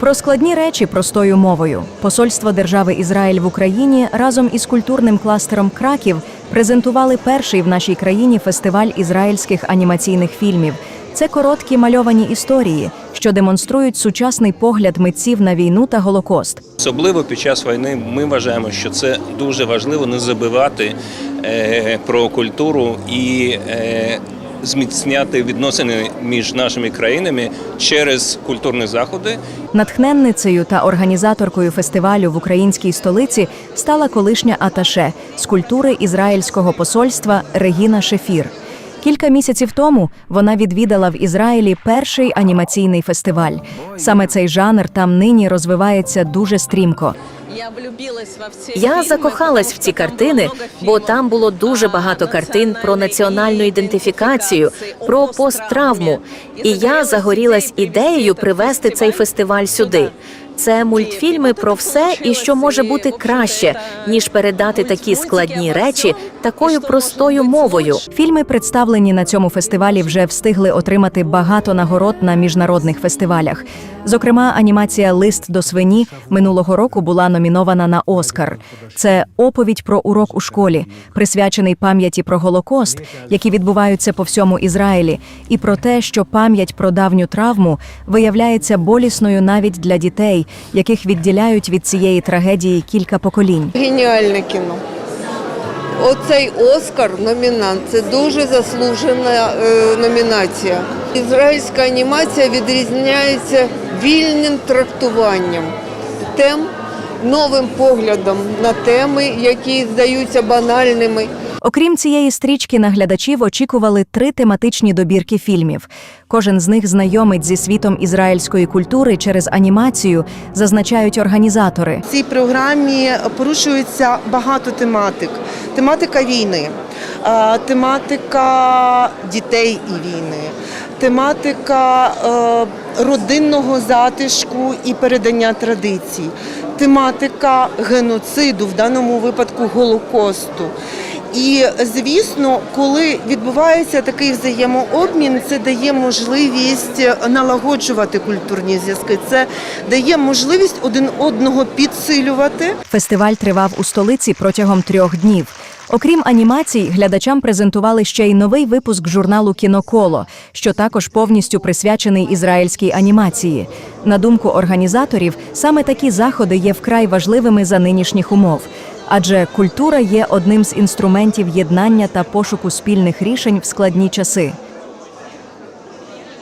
Про складні речі простою мовою. Посольство держави Ізраїль в Україні разом із культурним кластером Краків презентували перший в нашій країні фестиваль ізраїльських анімаційних фільмів. Це короткі мальовані історії, що демонструють сучасний погляд митців на війну та голокост. Особливо під час війни ми вважаємо, що це дуже важливо не забувати е, про культуру і е, зміцняти відносини між нашими країнами через культурні заходи. Натхненницею та організаторкою фестивалю в українській столиці стала колишня аташе з культури ізраїльського посольства Регіна Шефір. Кілька місяців тому вона відвідала в Ізраїлі перший анімаційний фестиваль. Саме цей жанр там нині розвивається дуже стрімко. Я закохалась в ці картини, бо там було дуже багато картин про національну ідентифікацію, про посттравму. І я загорілась ідеєю привести цей фестиваль сюди. Це мультфільми про все і що може бути краще, ніж передати такі складні речі такою простою мовою. Фільми, представлені на цьому фестивалі, вже встигли отримати багато нагород на міжнародних фестивалях. Зокрема, анімація Лист до свині минулого року була номінована на Оскар. Це оповідь про урок у школі, присвячений пам'яті про Голокост, які відбуваються по всьому Ізраїлі, і про те, що пам'ять про давню травму виявляється болісною навіть для дітей, яких відділяють від цієї трагедії кілька поколінь. Геніальне кіно. Оцей Оскар номінант це дуже заслужена е, номінація. Ізраїльська анімація відрізняється вільним трактуванням тем, новим поглядом на теми, які здаються банальними. Окрім цієї стрічки, на глядачів очікували три тематичні добірки фільмів. Кожен з них знайомить зі світом ізраїльської культури через анімацію, зазначають організатори. В цій програмі порушується багато тематик. Тематика війни, тематика дітей і війни, тематика е, родинного затишку і передання традицій, тематика геноциду, в даному випадку Голокосту. І звісно, коли відбувається такий взаємообмін, це дає можливість налагоджувати культурні зв'язки. Це дає можливість один одного підсилювати. Фестиваль тривав у столиці протягом трьох днів. Окрім анімацій, глядачам презентували ще й новий випуск журналу Кіноколо, що також повністю присвячений ізраїльській анімації. На думку організаторів, саме такі заходи є вкрай важливими за нинішніх умов. Адже культура є одним з інструментів єднання та пошуку спільних рішень в складні часи.